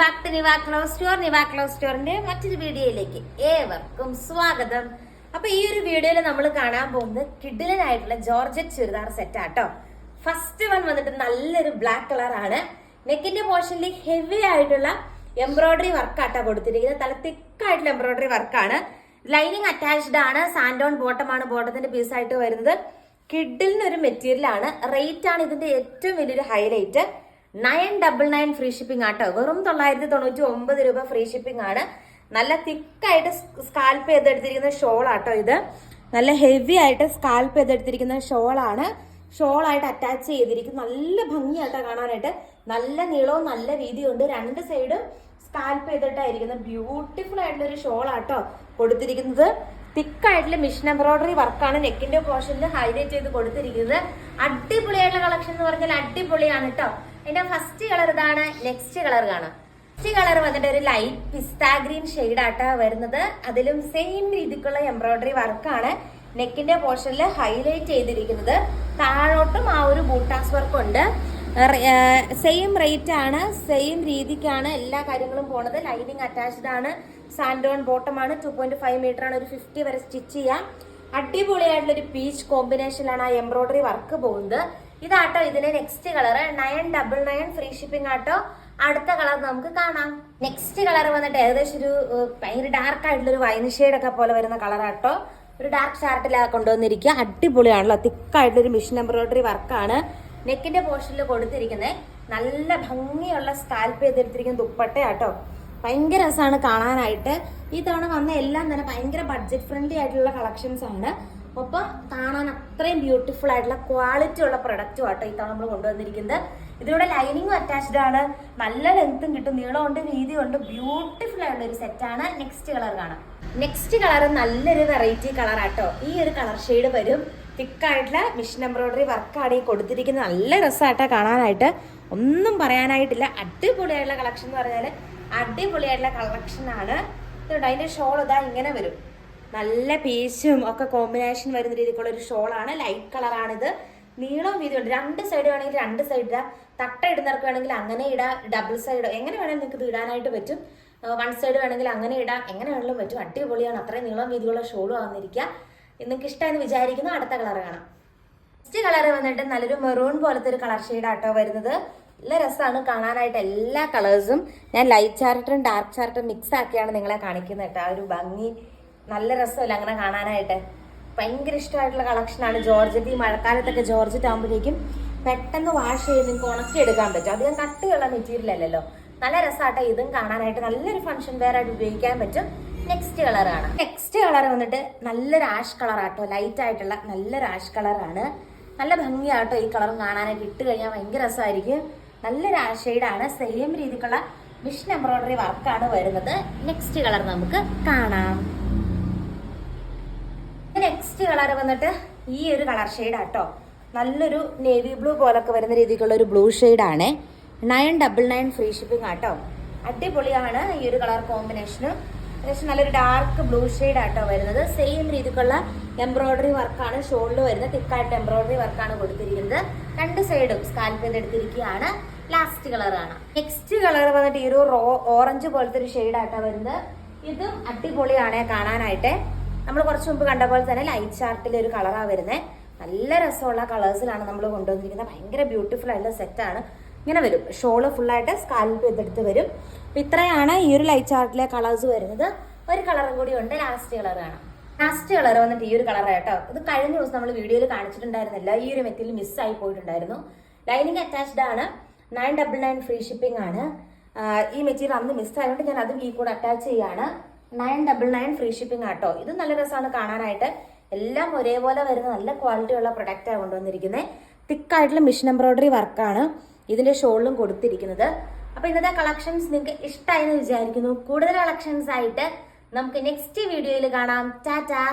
Back to Niva clothes store Niva clothes സ്റ്റോറിന്റെ മറ്റൊരു വീഡിയോയിലേക്ക് ഏവർക്കും സ്വാഗതം. അപ്പൊ ഈ ഒരു വീഡിയോയിൽ നമ്മൾ കാണാൻ പോകുന്നത് കിഡിലനായിട്ടുള്ള ജോർജറ്റ് ചുരിദാർ സെറ്റ് ആട്ടോ. ഫസ്റ്റ് വൺ വന്നിട്ട് നല്ലൊരു ബ്ലാക്ക് കളർ ആണ്. നെക്കിന്റെ പോർഷനിൽ ഹെവി ആയിട്ടുള്ള എംബ്രോയിഡറി വർക്ക് ആട്ടോ കൊടുത്തിരിക്കുന്നത്. തല തിക്കായിട്ടുള്ള എംബ്രോയിഡറി വർക്കാണ് ലൈനിങ് അറ്റാച്ച്ഡ് ആണ്. സാൻഡോൺ ബോട്ടം ആണ്. ബോട്ടത്തിന്റെ പീസ് ആയിട്ട് വരുന്നത്. കിഡിലിന് ഒരു മെറ്റീരിയൽ ആണ്. റേറ്റ് ആണ് ഇതിന്റെ ഏറ്റവും വലിയൊരു highlight nine double nine free shipping ആട്ടോ. വെറും തൊള്ളായിരത്തി തൊണ്ണൂറ്റി ഒമ്പത് രൂപ ഫ്രീ ഷിപ്പിംഗ് ആണ്. നല്ല തിക്കായിട്ട് സ്കാൽപ്പ് ചെയ്തെടുത്തിരിക്കുന്ന ഷോൾ ആട്ടോ ഇത്. നല്ല ഹെവി ആയിട്ട് സ്കാൽപ്പ് ചെയ്തെടുത്തിരിക്കുന്ന ഷോളാണ് ഷോളായിട്ട് അറ്റാച്ച് ചെയ്തിരിക്കും. നല്ല ഭംഗിയാട്ടോ കാണാനായിട്ട്. നല്ല നീളവും നല്ല വീതിയും ഉണ്ട് രണ്ട് സൈഡും സ്കാൽപ്പ് ചെയ്തിട്ടായിരിക്കുന്നത് ബ്യൂട്ടിഫുൾ ആയിട്ടുള്ള ഒരു ഷോൾ ആട്ടോ കൊടുത്തിരിക്കുന്നത്. തിക്കായിട്ടുള്ള മിഷൻ എംബ്രോയിഡറി വർക്കാണ് നെക്കിന്റെ പോർഷനിൽ ഹൈലൈറ്റ് ചെയ്ത് കൊടുത്തിരിക്കുന്നത്. അടിപൊളിയായിട്ടുള്ള കളക്ഷൻ എന്ന് പറഞ്ഞാൽ അടിപൊളിയാണ് കേട്ടോ അതിന്റെ ഫസ്റ്റ് കളർ ഇതാണ് നെക്സ്റ്റ് കളർ കാണാം. നെക്സ്റ്റ് കളർ വന്നിട്ട് ഒരു ലൈറ്റ് പിസ്താ ഗ്രീൻ ഷെയ്ഡ് ആട്ടാ വരുന്നത്. അതിലും സെയിം രീതിക്കുള്ള എംബ്രോയിഡറി വർക്കാണ് നെക്കിന്റെ പോർഷനിൽ ഹൈലൈറ്റ് ചെയ്തിരിക്കുന്നത്. താഴോട്ടും ആ ഒരു ബൂട്ടാസ് വർക്ക് ഉണ്ട്. സെയിം റേറ്റ് ആണ് സെയിം രീതിക്കാണ് എല്ലാ കാര്യങ്ങളും പോണത്. ലൈനിങ് അറ്റാച്ച്ഡ് ആണ് സാൻഡോൺ ബോട്ടം ആണ് ടു പോയിന്റ് ഫൈവ് മീറ്റർ ആണ് ഒരു ഫിഫ്റ്റി വരെ സ്റ്റിച്ച് ചെയ്യാം. അടിപൊളിയായിട്ടുള്ള ഒരു പീച്ച് കോമ്പിനേഷനിലാണ് ആ എംബ്രോയിഡറി വർക്ക് പോകുന്നത്. ഇതാട്ടോ ഇതിന്റെ next colour nine double nine free shipping ആട്ടോ. അടുത്ത കളർ നമുക്ക് കാണാം. നെക്സ്റ്റ് കളർ വന്നിട്ട് ഏകദേശം ഒരു ഭയങ്കര ഡാർക്ക് ആയിട്ടുള്ള ഒരു വൈൻ ഷെയ്ഡ് ഒക്കെ പോലെ വരുന്ന കളറാട്ടോ ഒരു ഡാർക്ക് ഷാർട്ടിലാണ് കൊണ്ടുവന്നിരിക്കുക അടിപൊളിയാണല്ലോ. തിക്കായിട്ടുള്ള ഒരു മിഷൻ എംബ്രോയിഡറി വർക്കാണ് നെക്കിന്റെ പോർഷനിൽ കൊടുത്തിരിക്കുന്നത് നല്ല ഭംഗിയുള്ള സ്കാൽപ്പ് ചെയ്തെടുത്തിരിക്കുന്ന ദുപ്പട്ടയാട്ടോ. ഭയങ്കര രസമാണ് കാണാനായിട്ട്. ഈ തവണ വന്ന എല്ലാം തന്നെ ഭയങ്കര ബഡ്ജറ്റ് ഫ്രണ്ട്ലി ആയിട്ടുള്ള കളക്ഷൻസ് ആണ്. ഒപ്പം കാണാൻ അത്രയും ബ്യൂട്ടിഫുൾ ആയിട്ടുള്ള ക്വാളിറ്റി ഉള്ള പ്രൊഡക്റ്റും ആട്ടോ ഈ തവണ നമ്മൾ കൊണ്ടുവന്നിരിക്കുന്നത്. ഇതിലൂടെ ലൈനിങ്ങും അറ്റാച്ച്ഡ് ആണ്. നല്ല ലെങ്ത്തും കിട്ടും നീളമുണ്ട് വീതിയുണ്ട് ബ്യൂട്ടിഫുൾ ആയിട്ടുള്ള ഒരു സെറ്റാണ് നെക്സ്റ്റ് കളർ കാണാം. നെക്സ്റ്റ് കളർ നല്ലൊരു വെറൈറ്റി കളർ ആട്ടോ. ഈ ഒരു കളർ ഷെയ്ഡ് വരും. തിക്കായിട്ടുള്ള മിഷൻ എംബ്രോയിഡറി വർക്കാണ് ഈ കൊടുത്തിരിക്കുന്നത്. നല്ല രസമായിട്ടാണ് കാണാനായിട്ട്. ഒന്നും പറയാനായിട്ടില്ല. അടിപൊളിയായിട്ടുള്ള കളക്ഷൻ എന്ന് പറഞ്ഞാൽ അടിപൊളിയായിട്ടുള്ള കളക്ഷൻ ആണ്. ഇതുണ്ട്. അതിന്റെ ഷോൾ ഇതാ ഇങ്ങനെ വരും. നല്ല പീസും ഒക്കെ കോമ്പിനേഷൻ വരുന്ന രീതിക്കുള്ള ഒരു ഷോളാണ് ലൈറ്റ് കളറാണിത് നീളം വീതിയുണ്ട് രണ്ട് സൈഡ് വേണമെങ്കിൽ രണ്ട് സൈഡ് ഇടാം. തട്ട ഇടുന്നവർക്ക് വേണമെങ്കിൽ അങ്ങനെ ഇടാം. ഡബിൾ സൈഡ് എങ്ങനെ വേണമെങ്കിൽ നിങ്ങൾക്ക് ഇടാനായിട്ട് പറ്റും. വൺ സൈഡ് വേണമെങ്കിൽ അങ്ങനെ ഇടാം. എങ്ങനെ വേണമെങ്കിലും പറ്റും. അടിപൊളിയാണ്. അത്രയും നീളം വീതിയുള്ള ഷോളും ആവുന്നിരിക്കുക നിങ്ങൾക്ക് ഇഷ്ടമെന്ന് വിചാരിക്കുന്നു. അടുത്ത കളർ കാണാം. ഫസ്റ്റ് കളർ വന്നിട്ട് നല്ലൊരു മെറൂൺ പോലത്തെ ഒരു കളർ ഷെയ്ഡ് ആട്ടോ വരുന്നത്. നല്ല രസമാണ് കാണാനായിട്ട് എല്ലാ കളേഴ്സും. ഞാൻ ലൈറ്റ് ചാർട്ടും ഡാർക്ക് ചാർട്ടും മിക്സ് ആക്കിയാണ് നിങ്ങളെ കാണിക്കുന്നത് കേട്ടോ. ആ ഒരു ഭംഗി. നല്ല രസമല്ല അങ്ങനെ കാണാനായിട്ട്. ഭയങ്കര ഇഷ്ടമായിട്ടുള്ള കളക്ഷനാണ് ജോർജറ്റ് ഈ മഴക്കാലത്തൊക്കെ ജോർജറ്റ് ആകുമ്പോഴേക്കും പെട്ടെന്ന് വാഷ് ചെയ്ത് നിങ്ങൾക്ക് ഉണക്കി എടുക്കാൻ പറ്റും. അധികം കട്ടിയുള്ള മെറ്റീരിയൽ അല്ലല്ലോ. നല്ല രസമാട്ടോ ഇതും കാണാനായിട്ട് നല്ലൊരു ഫംഗ്ഷൻ വെയർ ആയിട്ട് ഉപയോഗിക്കാൻ പറ്റും. നെക്സ്റ്റ് കളർ ആണ്. നെക്സ്റ്റ് കളർ വന്നിട്ട് നല്ലൊരു ആഷ് കളർ ആട്ടോ. ലൈറ്റ് ആയിട്ടുള്ള നല്ലൊരു ആഷ് കളറാണ് നല്ല ഭംഗിയാട്ടോ ഈ കളർ കാണാനായിട്ട് ഇട്ട് കഴിഞ്ഞാൽ ഭയങ്കര രസമായിരിക്കും. നല്ലൊരു ഷെയ്ഡാണ് സെയിം രീതിക്കുള്ള മിഷൻ എംബ്രോയിഡറി വർക്കാണ് വരുന്നത്. നെക്സ്റ്റ് കളർ നമുക്ക് കാണാം. നെക്സ്റ്റ് കളർ വന്നിട്ട് ഈ ഒരു കളർ ഷെയ്ഡാട്ടോ നല്ലൊരു നേവി ബ്ലൂ പോലൊക്കെ വരുന്ന രീതിക്കുള്ള ഒരു ബ്ലൂ ഷെയ്ഡാണ് nine double nine free shipping ആട്ടോ. അടിപൊളിയാണ് ഈ ഒരു കളർ കോമ്പിനേഷന് ഏകദേശം നല്ലൊരു ഡാർക്ക് ബ്ലൂ ഷെയ്ഡ് ആട്ടോ വരുന്നത്. സെയിം രീതിക്കുള്ള എംബ്രോയിഡറി വർക്കാണ് ഷോളിൽ വരുന്നത്. തിക്കായിട്ട് എംബ്രോയിഡറി വർക്കാണ് കൊടുത്തിരിക്കുന്നത്. രണ്ട് സൈഡും സ്കാൽപ്പ് ചെയ്തെടുത്തിരിക്കുകയാണ്. ലാസ്റ്റ് കളർ കളറാണ് നെക്സ്റ്റ് കളർ വന്നിട്ട് ഈ ഒരു റോ ഓറഞ്ച് പോലത്തെ ഒരു ഷെയ്ഡ് ആട്ടോ വരുന്നത്. ഇതും അടിപൊളിയാണ് കാണാനായിട്ട്. നമ്മൾ കുറച്ച് മുമ്പ് കണ്ട പോലെ തന്നെ ലൈറ്റ് ചാർട്ടിൽ ഒരു കളറാണ് വരുന്നത് നല്ല രസമുള്ള കളേഴ്സിലാണ് നമ്മൾ കൊണ്ടുവന്നിരിക്കുന്നത്. ഭയങ്കര ബ്യൂട്ടിഫുൾ ആയിട്ടുള്ള സെറ്റാണ് ഇങ്ങനെ വരും. ഷോൾ ഫുള്ളായിട്ട് സ്കാൽപ്പ് ചെയ്തെടുത്ത് വരും. അപ്പം ഇത്രയാണ് ഈ ഒരു ലൈറ്റ് ചാർട്ടിലെ കളേഴ്സ് വരുന്നത്. ഒരു കളറും കൂടി ഉണ്ട് ലാസ്റ്റ് കളർ കാണാം ലാസ്റ്റ് കളർ വന്നിട്ട് ഈ ഒരു കളർ കേട്ടോ. ഇത് കഴിഞ്ഞ ദിവസം നമ്മൾ വീഡിയോയിൽ കാണിച്ചിട്ടുണ്ടായിരുന്നില്ല. ഈ ഒരു മെറ്റീരിയൽ മിസ്സായി പോയിട്ടുണ്ടായിരുന്നു. ലൈനിങ് അറ്റാച്ച്ഡ് ആണ്. Nine double nine free shipping ആണ്. ഈ മെറ്റീരിയൽ അന്ന് മിസ്സായതുകൊണ്ട് ഞാൻ അതും ഈ കൂടെ അറ്റാച്ച് ചെയ്യാണ്. Nine double nine free shipping ആട്ടോ. ഇത് നല്ല രസമാണ് കാണാനായിട്ട്. എല്ലാം ഒരേപോലെ വരുന്ന നല്ല ക്വാളിറ്റി ഉള്ള പ്രൊഡക്റ്റാണ് കൊണ്ടുവന്നിരിക്കുന്നത് തിക്കായിട്ടുള്ള മിഷൻ എംബ്രോയിഡറി വർക്കാണ് ഇതിന്റെ ഷോളിലും കൊടുത്തിരിക്കുന്നത്. അപ്പോൾ ഇന്നത്തെ കളക്ഷൻസ് നിങ്ങൾക്ക് ഇഷ്ടമായി എന്ന് വിചാരിക്കുന്നു. കൂടുതൽ കളക്ഷൻസ് ആയിട്ട് നമുക്ക് നെക്സ്റ്റ് വീഡിയോയിൽ കാണാം. ടാറ്റാ!